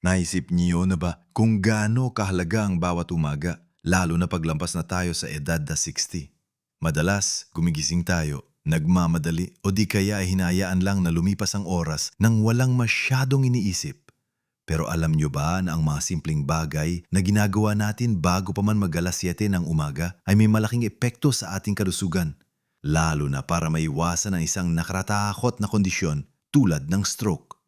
Naisip niyo na ba kung gaano kahalaga ang bawat umaga, lalo na paglampas na tayo sa edad na 60? Madalas, gumigising tayo, nagmamadali o di kaya ay hinayaan lang na lumipas ang oras nang walang masyadong iniisip. Pero alam nyo ba na ang mga simpleng bagay na ginagawa natin bago pa man mag alas 7 ng umaga ay may malaking epekto sa ating kalusugan? Lalo na para maiwasan ang isang nakaratakot na kondisyon tulad ng stroke.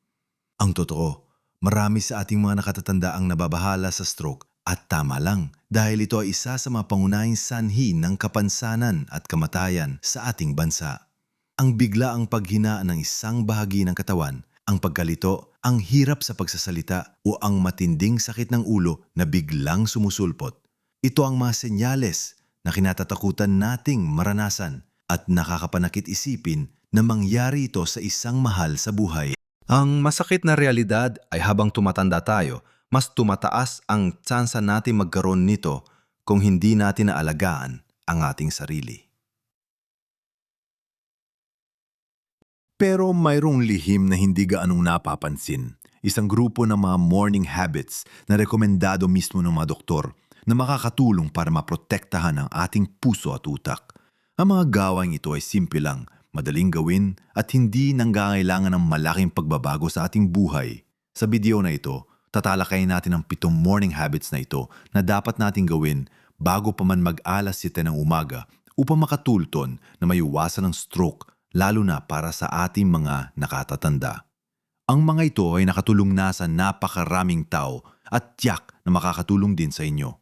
Ang totoo, marami sa ating mga nakatatanda ang nababahala sa stroke at tama lang dahil ito ay isa sa mga pangunahing sanhi ng kapansanan at kamatayan sa ating bansa. Ang bigla ang paghinaan ng isang bahagi ng katawan, ang pagkalito, ang hirap sa pagsasalita o ang matinding sakit ng ulo na biglang sumusulpot. Ito ang mga senyales na kinatatakutan nating maranasan at nakakapanakit isipin na mangyari ito sa isang mahal sa buhay. Ang masakit na realidad ay habang tumatanda tayo, mas tumataas ang tsansa natin magkaroon nito kung hindi natin naalagaan ang ating sarili. Pero mayroong lihim na hindi gaanong napapansin. Isang grupo ng mga morning habits na rekomendado mismo ng mga doktor na makakatulong para maprotektahan ang ating puso at utak. Ang mga gawain ito ay simple lang, madaling gawin at hindi nanggangailangan ng malaking pagbabago sa ating buhay. Sa video na ito, tatalakayin natin ang pitong morning habits na ito na dapat nating gawin bago pa man mag-alas 7 ng umaga upang makatulton na maiwasan ng stroke lalo na para sa ating mga nakatatanda. Ang mga ito ay nakatulong na sa napakaraming tao at tiyak na makakatulong din sa inyo.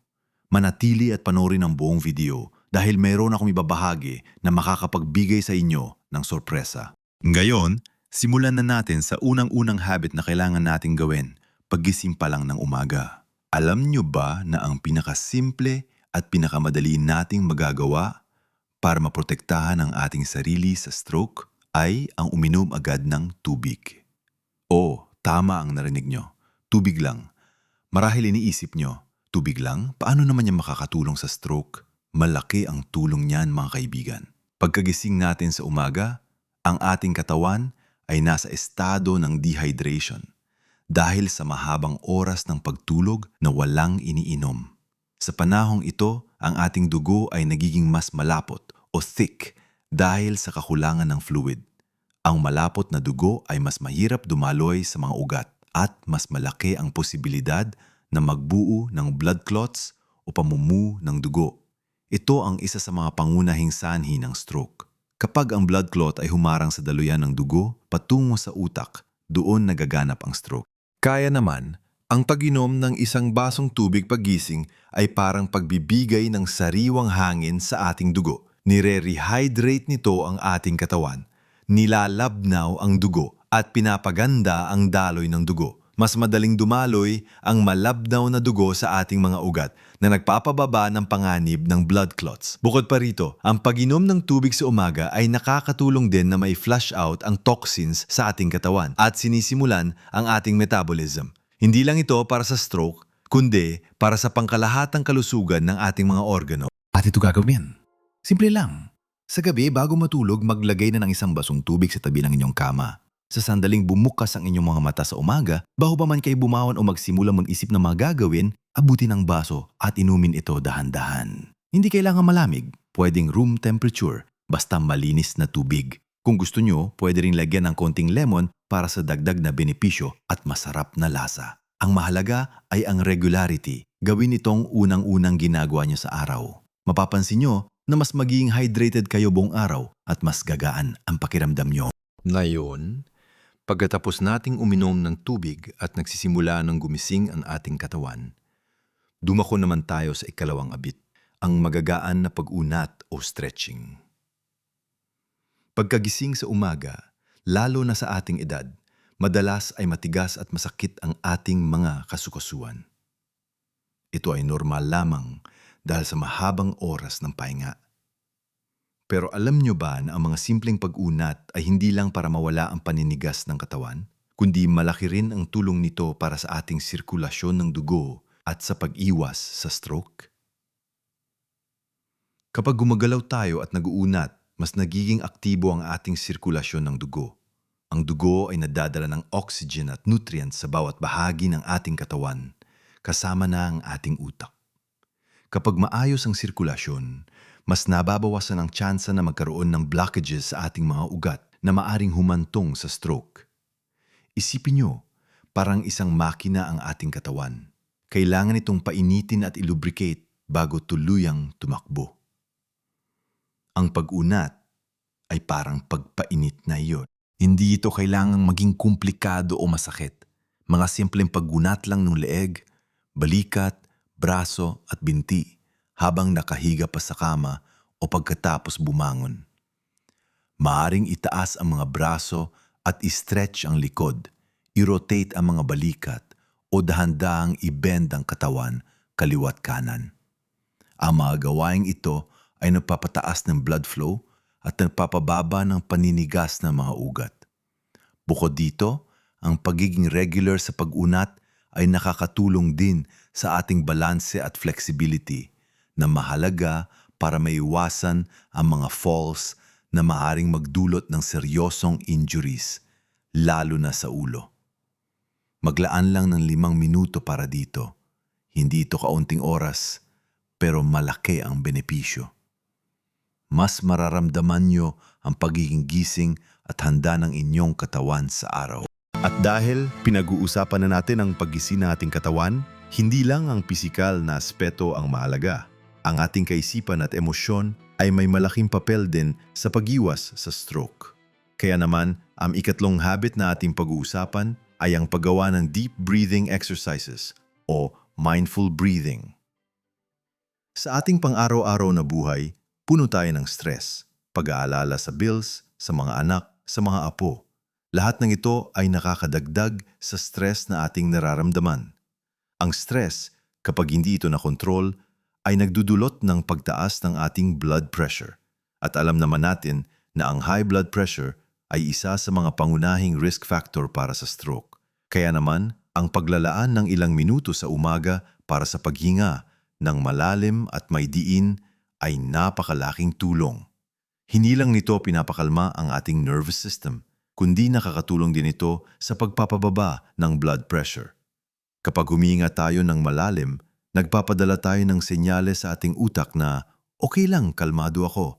Manatili at panoorin ang buong video dahil mayroon akong ibabahagi na makakapagbigay sa inyo ng sorpresa. Ngayon, simulan na natin sa unang-unang habit na kailangan nating gawin paggising pa lang ng umaga. Alam nyo ba na ang pinakasimple at pinakamadali nating magagawa para maprotektahan ang ating sarili sa stroke ay ang uminom agad ng tubig. Oo, tama ang narinig nyo. Tubig lang. Marahil iniisip nyo, tubig lang? Paano naman niya makakatulong sa stroke? Malaki ang tulong niyan mga kaibigan. Pagkagising natin sa umaga, ang ating katawan ay nasa estado ng dehydration dahil sa mahabang oras ng pagtulog na walang iniinom. Sa panahong ito, ang ating dugo ay nagiging mas malapot o thick dahil sa kakulangan ng fluid. Ang malapot na dugo ay mas mahirap dumaloy sa mga ugat at mas malaki ang posibilidad na magbuo ng blood clots o pamumu ng dugo. Ito ang isa sa mga pangunahing sanhi ng stroke. Kapag ang blood clot ay humarang sa daluyan ng dugo patungo sa utak, doon nagaganap ang stroke. Kaya naman, ang pag-inom ng isang basong tubig pagising ay parang pagbibigay ng sariwang hangin sa ating dugo. Nire-rehydrate nito ang ating katawan. Nilalabnaw ang dugo at pinapaganda ang daloy ng dugo. Mas madaling dumaloy ang malabnaw na dugo sa ating mga ugat na nagpapababa ng panganib ng blood clots. Bukod pa rito, ang pag-inom ng tubig sa umaga ay nakakatulong din na may flush out ang toxins sa ating katawan at sinisimulan ang ating metabolism. Hindi lang ito para sa stroke, kundi para sa pangkalahatang kalusugan ng ating mga organo. At ito gagawin. Simple lang. Sa gabi, bago matulog, maglagay na ng isang basong tubig sa tabi ng inyong kama. Sa sandaling bumukas ang inyong mga mata sa umaga, bago pa man kayo bumawan o magsimula mag-isip ng mga gagawin, abutin ang baso at inumin ito dahan-dahan. Hindi kailangan malamig, pwedeng room temperature, basta malinis na tubig. Kung gusto nyo, pwede rin lagyan ng konting lemon para sa dagdag na benepisyo at masarap na lasa. Ang mahalaga ay ang regularity. Gawin itong unang-unang ginagawa nyo sa araw. Mapapansin nyo na mas magiging hydrated kayo buong araw at mas gagaan ang pakiramdam nyo. Ngayon, pagkatapos nating uminom ng tubig at nagsisimula ng gumising ang ating katawan, dumako naman tayo sa ikalawang abit, ang magagaan na pag-unat o stretching. Pagkagising sa umaga, lalo na sa ating edad, madalas ay matigas at masakit ang ating mga kasukasuan. Ito ay normal lamang dahil sa mahabang oras ng pahinga. Pero alam nyo ba na ang mga simpleng pag-unat ay hindi lang para mawala ang paninigas ng katawan, kundi malaki rin ang tulong nito para sa ating sirkulasyon ng dugo at sa pag-iwas sa stroke? Kapag gumagalaw tayo at nag-uunat, mas nagiging aktibo ang ating sirkulasyon ng dugo. Ang dugo ay nadadala ng oxygen at nutrients sa bawat bahagi ng ating katawan, kasama na ang ating utak. Kapag maayos ang sirkulasyon, mas nababawasan ang tsansa na magkaroon ng blockages sa ating mga ugat na maaring humantong sa stroke. Isipin nyo, parang isang makina ang ating katawan. Kailangan itong painitin at ilubricate bago tuluyang tumakbo. Ang pag-unat ay parang pagpainit na iyon. Hindi ito kailangang maging komplikado o masakit. Mga simpleng paggunat lang ng leeg, balikat, braso at binti habang nakahiga pa sa kama o pagkatapos bumangon. Maaring itaas ang mga braso at i-stretch ang likod, i-rotate ang mga balikat o dahan-dahang i-bend ang katawan kaliwat kanan. Ang mga gawaing ito ay nagpapataas ng blood flow at nagpapababa ng paninigas ng mga ugat. Bukod dito, ang pagiging regular sa pag-unat ay nakakatulong din sa ating balanse at flexibility na mahalaga para maiwasan ang mga falls na maaring magdulot ng seryosong injuries, lalo na sa ulo. Maglaan lang ng limang minuto para dito. Hindi ito kaunting oras, pero malaki ang benepisyo. Mas mararamdaman nyo ang pagiging gising at handa ng inyong katawan sa araw. At dahil pinag-uusapan na natin ang paggising ng ating katawan, hindi lang ang pisikal na aspeto ang mahalaga. Ang ating kaisipan at emosyon ay may malaking papel din sa pag-iwas sa stroke. Kaya naman, ang ikatlong habit na ating pag-uusapan ay ang paggawa ng deep breathing exercises o mindful breathing. Sa ating pang-araw-araw na buhay, puno tayo ng stress, pag-aalala sa bills, sa mga anak, sa mga apo. Lahat ng ito ay nakakadagdag sa stress na ating nararamdaman. Ang stress, kapag hindi ito nakontrol, ay nagdudulot ng pagtaas ng ating blood pressure. At alam naman natin na ang high blood pressure ay isa sa mga pangunahing risk factor para sa stroke. Kaya naman, ang paglalaan ng ilang minuto sa umaga para sa paghinga ng malalim at may diin ay napakalaking tulong. Hindi lang nito pinapakalma ang ating nervous system, kundi nakakatulong din ito sa pagpapababa ng blood pressure. Kapag huminga tayo ng malalim, nagpapadala tayo ng senyales sa ating utak na okay lang, kalmado ako.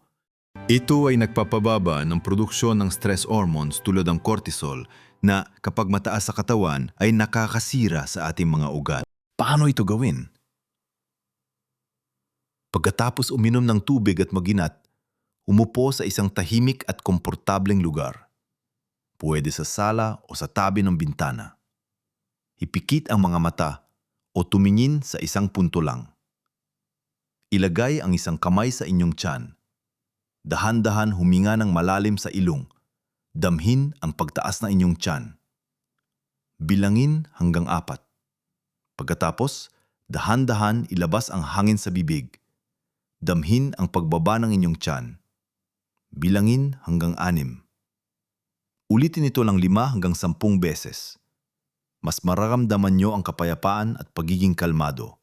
Ito ay nagpapababa ng produksyon ng stress hormones tulad ng cortisol na kapag mataas sa katawan ay nakakasira sa ating mga ugat. Paano ito gawin? Pagkatapos uminom ng tubig at maginat, umupo sa isang tahimik at komportableng lugar. Pwede sa sala o sa tabi ng bintana. Ipikit ang mga mata o tumingin sa isang punto lang. Ilagay ang isang kamay sa inyong tiyan. Dahan-dahan huminga ng malalim sa ilong. Damhin ang pagtaas na inyong tiyan. Bilangin hanggang apat. Pagkatapos, dahan-dahan ilabas ang hangin sa bibig. Damhin ang pagbaba ng inyong tiyan. Bilangin hanggang anim. Ulitin ito lang lima hanggang sampung beses mas mararamdaman nyo ang kapayapaan at pagiging kalmado.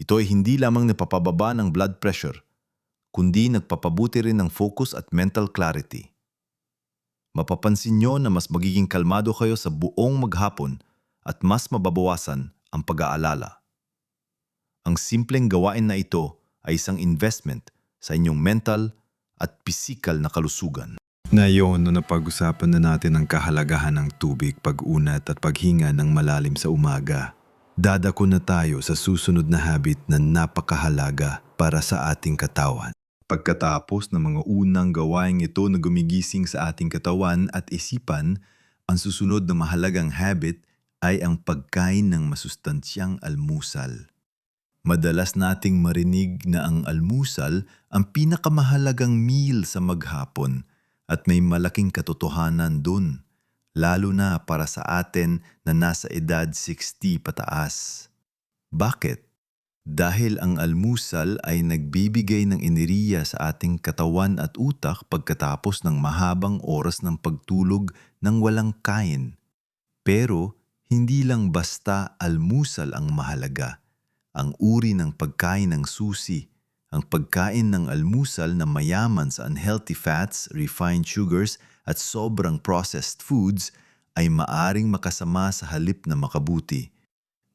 Ito ay hindi lamang napapababa ng blood pressure, kundi nagpapabuti rin ng focus at mental clarity. Mapapansin nyo na mas magiging kalmado kayo sa buong maghapon at mas mababawasan ang pag-aalala. Ang simpleng gawain na ito ay isang investment sa inyong mental at pisikal na kalusugan. Na yun, no napag-usapan na natin ang kahalagahan ng tubig, pag-unat at paghinga ng malalim sa umaga. Dadako na tayo sa susunod na habit na napakahalaga para sa ating katawan. Pagkatapos ng mga unang gawaing ito na gumigising sa ating katawan at isipan, ang susunod na mahalagang habit ay ang pagkain ng masustansyang almusal. Madalas nating marinig na ang almusal ang pinakamahalagang meal sa maghapon at may malaking katotohanan dun, lalo na para sa atin na nasa edad 60 pataas. Bakit? Dahil ang almusal ay nagbibigay ng enerhiya sa ating katawan at utak pagkatapos ng mahabang oras ng pagtulog ng walang kain. Pero hindi lang basta almusal ang mahalaga. Ang uri ng pagkain ng susi, ang pagkain ng almusal na mayaman sa unhealthy fats, refined sugars at sobrang processed foods ay maaring makasama sa halip na makabuti.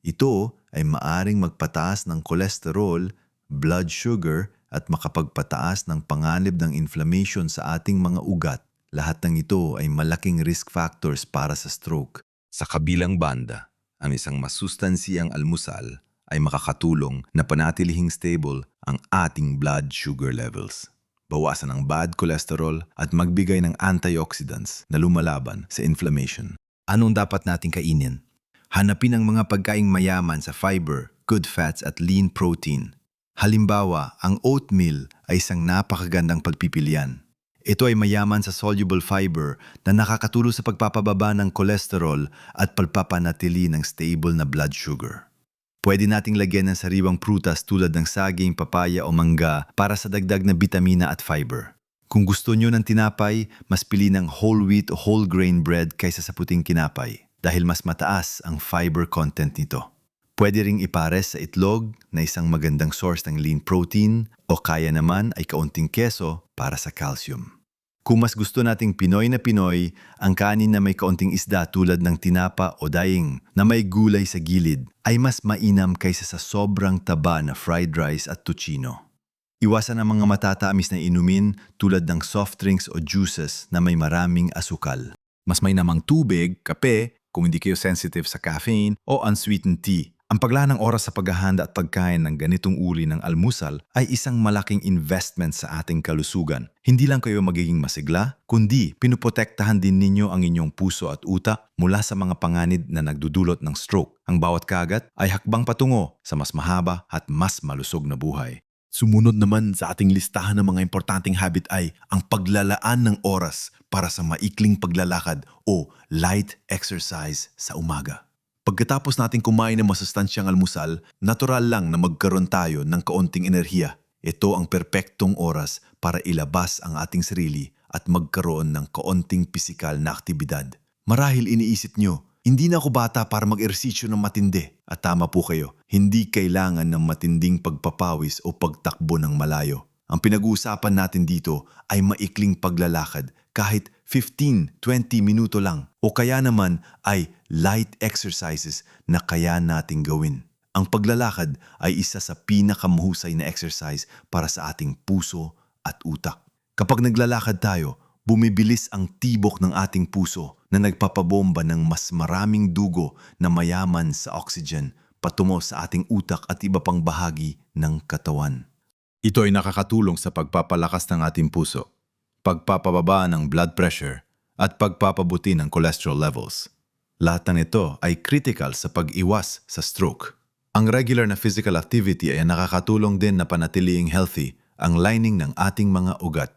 Ito ay maaring magpataas ng kolesterol, blood sugar at makapagpataas ng panganib ng inflammation sa ating mga ugat. Lahat ng ito ay malaking risk factors para sa stroke. Sa kabilang banda, ang isang masustansiyang almusal ay makakatulong na panatilihing stable ang ating blood sugar levels. Bawasan ang bad cholesterol at magbigay ng antioxidants na lumalaban sa inflammation. Anong dapat nating kainin? Hanapin ang mga pagkaing mayaman sa fiber, good fats at lean protein. Halimbawa, ang oatmeal ay isang napakagandang pagpipilian. Ito ay mayaman sa soluble fiber na nakakatulong sa pagpapababa ng kolesterol at pagpapanatili ng stable na blood sugar. Pwede nating lagyan ng sariwang prutas tulad ng saging, papaya o mangga para sa dagdag na bitamina at fiber. Kung gusto nyo ng tinapay, mas pili ng whole wheat o whole grain bread kaysa sa puting kinapay dahil mas mataas ang fiber content nito. Pwede ring ipares sa itlog na isang magandang source ng lean protein o kaya naman ay kaunting keso para sa calcium. Kung mas gusto nating Pinoy na Pinoy, ang kanin na may kaunting isda tulad ng tinapa o daing na may gulay sa gilid ay mas mainam kaysa sa sobrang taba na fried rice at tuchino. Iwasan ang mga matatamis na inumin tulad ng soft drinks o juices na may maraming asukal. Mas may namang tubig, kape, kung hindi kayo sensitive sa caffeine o unsweetened tea. Ang paglaan ng oras sa paghahanda at pagkain ng ganitong uri ng almusal ay isang malaking investment sa ating kalusugan. Hindi lang kayo magiging masigla, kundi pinuprotektahan din ninyo ang inyong puso at utak mula sa mga panganib na nagdudulot ng stroke. Ang bawat kagat ay hakbang patungo sa mas mahaba at mas malusog na buhay. Sumunod naman sa ating listahan ng mga importanteng habit ay ang paglalaan ng oras para sa maikling paglalakad o light exercise sa umaga. Pagkatapos nating kumain ng masustansyang almusal, natural lang na magkaroon tayo ng kaunting enerhiya. Ito ang perpektong oras para ilabas ang ating sarili at magkaroon ng kaunting pisikal na aktibidad. Marahil iniisip nyo, hindi na ako bata para mag-ersisyo ng matindi. At tama po kayo, hindi kailangan ng matinding pagpapawis o pagtakbo ng malayo. Ang pinag-uusapan natin dito ay maikling paglalakad kahit 15-20 minuto lang o kaya naman ay light exercises na kaya nating gawin. Ang paglalakad ay isa sa pinakamahusay na exercise para sa ating puso at utak. Kapag naglalakad tayo, bumibilis ang tibok ng ating puso na nagpapabomba ng mas maraming dugo na mayaman sa oxygen patungo sa ating utak at iba pang bahagi ng katawan. Ito ay nakakatulong sa pagpapalakas ng ating puso, pagpapababa ng blood pressure, at pagpapabuti ng cholesterol levels. Lahat ng ito ay critical sa pag-iwas sa stroke. Ang regular na physical activity ay nakakatulong din na panatiliing healthy ang lining ng ating mga ugat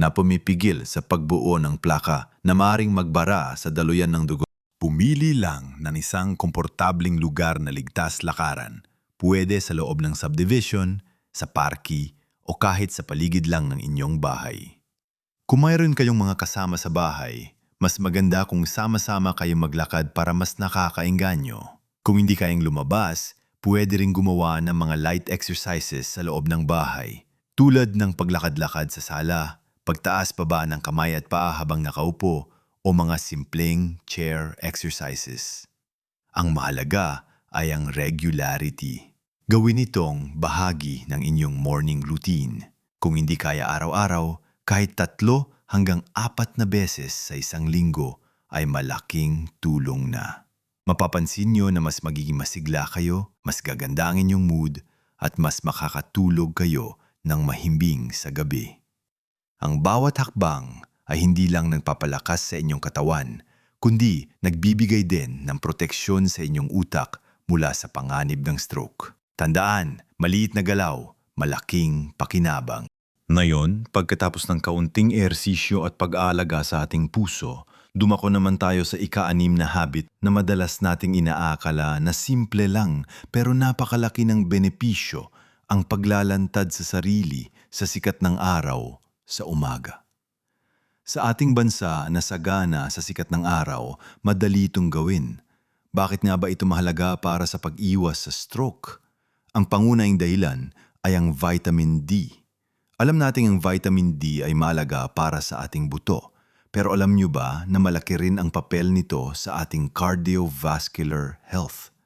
na pumipigil sa pagbuo ng plaka na maaring magbara sa daluyan ng dugo. Pumili lang ng isang komportabling lugar na ligtas lakaran. Pwede sa loob ng subdivision, sa parki, o kahit sa paligid lang ng inyong bahay. Kung mayroon kayong mga kasama sa bahay, mas maganda kung sama-sama kayong maglakad para mas nakakainganyo. Kung hindi kayang lumabas, pwede rin gumawa ng mga light exercises sa loob ng bahay. Tulad ng paglakad-lakad sa sala, pagtaas paba ng kamay at paa habang nakaupo, o mga simpleng chair exercises. Ang mahalaga ay ang regularity. Gawin itong bahagi ng inyong morning routine. Kung hindi kaya araw-araw, kahit tatlo hanggang apat na beses sa isang linggo ay malaking tulong na. Mapapansin nyo na mas magiging masigla kayo, mas gaganda ang inyong mood, at mas makakatulog kayo ng mahimbing sa gabi. Ang bawat hakbang ay hindi lang nagpapalakas sa inyong katawan, kundi nagbibigay din ng proteksyon sa inyong utak mula sa panganib ng stroke. Tandaan, maliit na galaw, malaking pakinabang. Ngayon, pagkatapos ng kaunting ehersisyo at pag-aalaga sa ating puso, dumako naman tayo sa ika-anim na habit na madalas nating inaakala na simple lang pero napakalaki ng benepisyo ang paglalantad sa sarili sa sikat ng araw sa umaga. Sa ating bansa na sagana sa sikat ng araw, madali itong gawin. Bakit nga ba ito mahalaga para sa pag-iwas sa stroke? Ang pangunahing dahilan ay ang vitamin D. Alam nating ang vitamin D ay malaga para sa ating buto. Pero alam nyo ba na malaki rin ang papel nito sa ating cardiovascular health?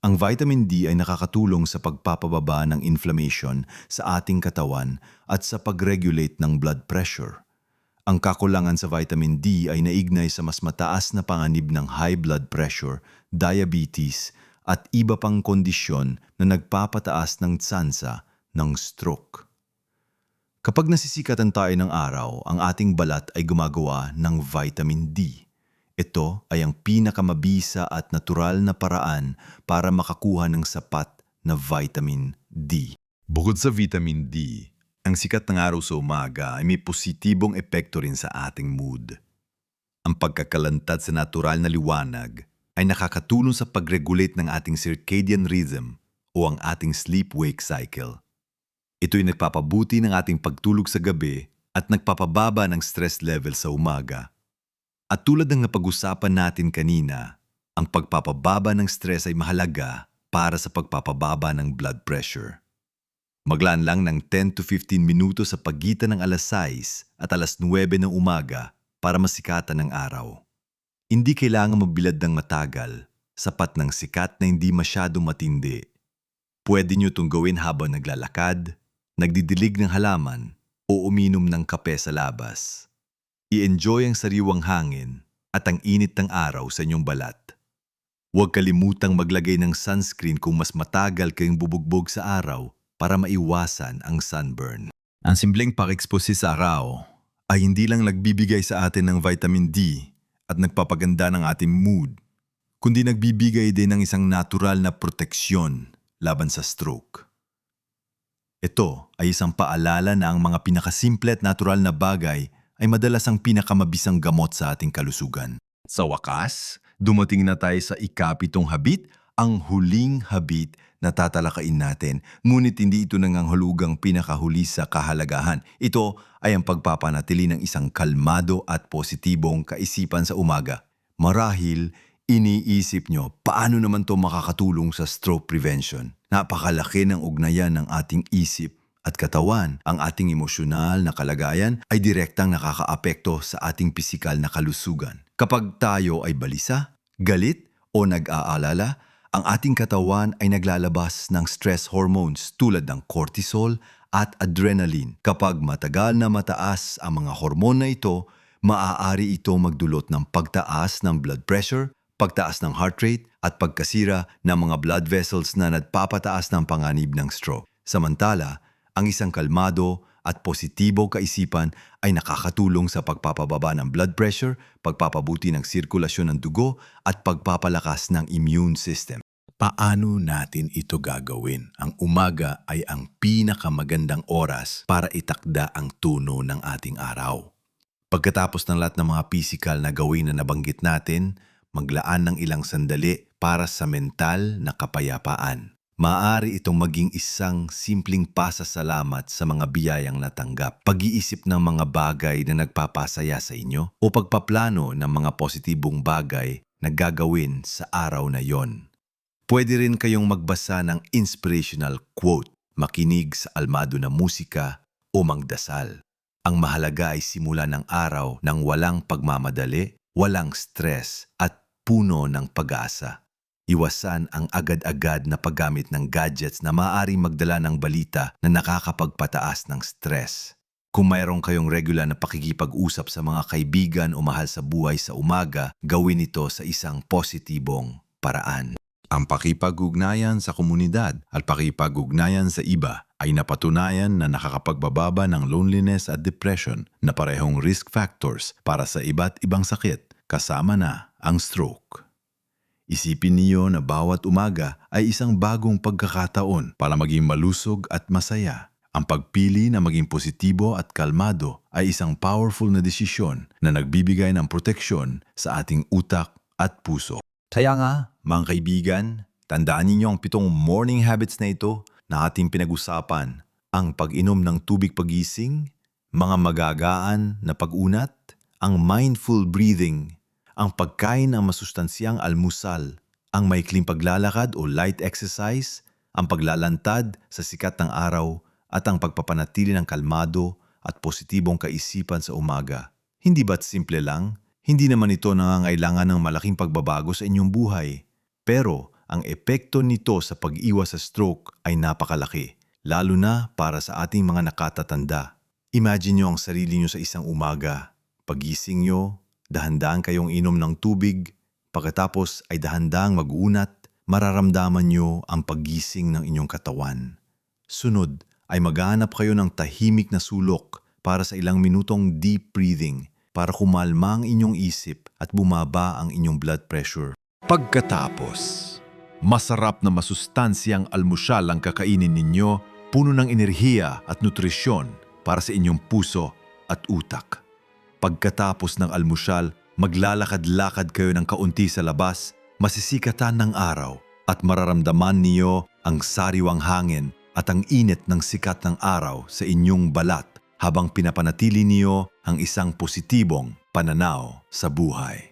Ang vitamin D ay nakakatulong sa pagpapababa ng inflammation sa ating katawan at sa pag-regulate ng blood pressure. Ang kakulangan sa vitamin D ay naignay sa mas mataas na panganib ng high blood pressure, diabetes, at iba pang kondisyon na nagpapataas ng tsansa ng stroke. Kapag nasisikatan tayo ng araw, ang ating balat ay gumagawa ng vitamin D. Ito ay ang pinakamabisa at natural na paraan para makakuha ng sapat na vitamin D. Bukod sa vitamin D, ang sikat ng araw sa umaga ay may positibong epekto rin sa ating mood. Ang pagkakalantad sa natural na liwanag ay nakakatulong sa pag-regulate ng ating circadian rhythm o ang ating sleep-wake cycle. Ito'y nagpapabuti ng ating pagtulog sa gabi at nagpapababa ng stress level sa umaga. At tulad ng napag-usapan natin kanina, ang pagpapababa ng stress ay mahalaga para sa pagpapababa ng blood pressure. Maglaan lang ng 10 to 15 minuto sa pagitan ng alas 6 at alas 9 ng umaga para masikatan ng araw. Hindi kailangan mabilad ng matagal, sapat ng sikat na hindi masyadong matindi. Pwede nyo itong gawin habang naglalakad, nagdidilig ng halaman, o uminom ng kape sa labas. I-enjoy ang sariwang hangin at ang init ng araw sa inyong balat. Huwag kalimutang maglagay ng sunscreen kung mas matagal kayong bubugbog sa araw para maiwasan ang sunburn. Ang simpleng pakexpose sa araw ay hindi lang nagbibigay sa atin ng vitamin D at nagpapaganda ng ating mood, kundi nagbibigay din ng isang natural na proteksyon laban sa stroke. Ito ay isang paalala na ang mga pinakasimple at natural na bagay ay madalas ang pinakamabisang gamot sa ating kalusugan. Sa wakas, dumating na tayo sa ikapitong habit, ang huling habit na tatalakayin natin. Ngunit hindi ito nanganghulugang pinakahuli sa kahalagahan. Ito ay ang pagpapanatili ng isang kalmado at positibong kaisipan sa umaga. Marahil, iniisip nyo, paano naman to makakatulong sa stroke prevention? Napakalaki ng ugnayan ng ating isip at katawan, ang ating emosyonal na kalagayan ay direktang nakakaapekto sa ating pisikal na kalusugan. Kapag tayo ay balisa, galit o nag-aalala, ang ating katawan ay naglalabas ng stress hormones tulad ng cortisol at adrenaline. Kapag matagal na mataas ang mga hormone na ito, maaari ito magdulot ng pagtaas ng blood pressure, pagtaas ng heart rate at pagkasira ng mga blood vessels na nagpapataas ng panganib ng stroke. Samantala, ang isang kalmado at positibo kaisipan ay nakakatulong sa pagpapababa ng blood pressure, pagpapabuti ng sirkulasyon ng dugo at pagpapalakas ng immune system. Paano natin ito gagawin? Ang umaga ay ang pinakamagandang oras para itakda ang tuno ng ating araw. Pagkatapos ng lahat ng mga physical na gawin na nabanggit natin, maglaan ng ilang sandali para sa mental na kapayapaan. Maaari itong maging isang simpleng pasasalamat sa mga biyayang natanggap, pag-iisip ng mga bagay na nagpapasaya sa inyo, o pagpaplano ng mga positibong bagay na gagawin sa araw na yon. Pwede rin kayong magbasa ng inspirational quote, makinig sa almado na musika o magdasal. Ang mahalaga ay simula ng araw ng walang pagmamadali, walang stress at puno ng pag-asa. Iwasan ang agad-agad na paggamit ng gadgets na maaaring magdala ng balita na nakakapagpataas ng stress. Kung mayroon kayong regular na pakikipag-usap sa mga kaibigan o mahal sa buhay sa umaga, gawin ito sa isang positibong paraan. Ang pakipag-ugnayan sa komunidad at pakipag-ugnayan sa iba ay napatunayan na nakakapagbababa ng loneliness at depression na parehong risk factors para sa iba't ibang sakit kasama na ang stroke. Isipin niyo na bawat umaga ay isang bagong pagkakataon para maging malusog at masaya. Ang pagpili na maging positibo at kalmado ay isang powerful na desisyon na nagbibigay ng proteksyon sa ating utak at puso. Kaya nga, mga kaibigan, tandaan ninyo ang pitong morning habits na ito na ating pinag-usapan. Ang pag-inom ng tubig pagising, mga magagaan na pag-unat, ang mindful breathing, ang pagkain ng masustansyang almusal, ang maikling paglalakad o light exercise, ang paglalantad sa sikat ng araw at ang pagpapanatili ng kalmado at positibong kaisipan sa umaga. Hindi ba't simple lang? Hindi naman ito nangangailangan ng malaking pagbabago sa inyong buhay. Pero ang epekto nito sa pag-iwas sa stroke ay napakalaki, lalo na para sa ating mga nakatatanda. Imagine nyo ang sarili nyo sa isang umaga. Pagising nyo, dahan-dahan kayong inom ng tubig, pagkatapos ay dahan-dahang mag-unat, mararamdaman nyo ang paggising ng inyong katawan. Sunod ay maghanap kayo ng tahimik na sulok para sa ilang minutong deep breathing para kumalma ang inyong isip at bumaba ang inyong blood pressure. Pagkatapos, masarap na masustansyang almusal ang kakainin ninyo, puno ng enerhiya at nutrisyon para sa inyong puso at utak. Pagkatapos ng almusal, maglalakad-lakad kayo ng kaunti sa labas, masisikatan ng araw at mararamdaman niyo ang sariwang hangin at ang init ng sikat ng araw sa inyong balat habang pinapanatili niyo ang isang positibong pananaw sa buhay.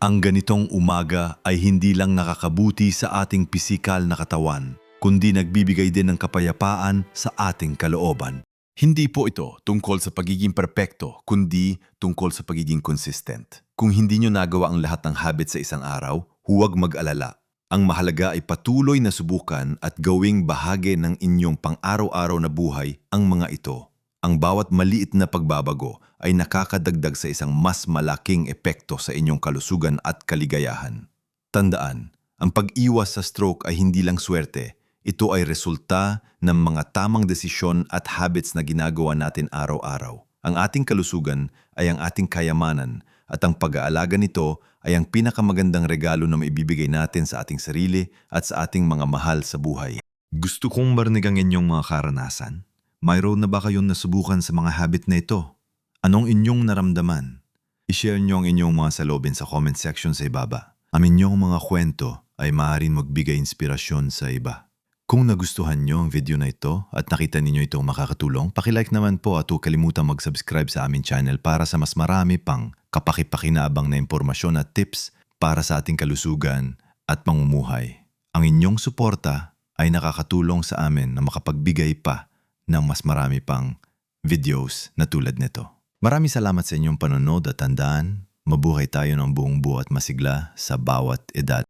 Ang ganitong umaga ay hindi lang nakakabuti sa ating pisikal na katawan, kundi nagbibigay din ng kapayapaan sa ating kalooban. Hindi po ito tungkol sa pagiging perpekto, kundi tungkol sa pagiging consistent. Kung hindi nyo nagawa ang lahat ng habit sa isang araw, huwag mag-alala. Ang mahalaga ay patuloy na subukan at gawing bahagi ng inyong pang-araw-araw na buhay ang mga ito. Ang bawat maliit na pagbabago ay nakakadagdag sa isang mas malaking epekto sa inyong kalusugan at kaligayahan. Tandaan, ang pag-iwas sa stroke ay hindi lang swerte, ito ay resulta ng mga tamang desisyon at habits na ginagawa natin araw-araw. Ang ating kalusugan ay ang ating kayamanan at ang pag-aalaga nito ay ang pinakamagandang regalo na maibibigay natin sa ating sarili at sa ating mga mahal sa buhay. Gusto kong marinig ang inyong mga karanasan. Mayroon na ba kayong nasubukan sa mga habit na ito? Anong inyong naramdaman? I-share nyo ang inyong mga salobin sa comment section sa ibaba. Ang inyong mga kwento ay maaaring magbigay inspirasyon sa iba. Kung nagustuhan nyo ang video na ito at nakita ninyo itong makakatulong, pakilike naman po at huwag kalimutang mag-subscribe sa aming channel para sa mas marami pang kapakipakinabang na impormasyon at tips para sa ating kalusugan at pangumuhay. Ang inyong suporta ay nakakatulong sa amin na makapagbigay pa ng mas marami pang videos na tulad nito. Maraming salamat sa inyong panonood at tandaan, mabuhay tayo ng buong buo at masigla sa bawat edad.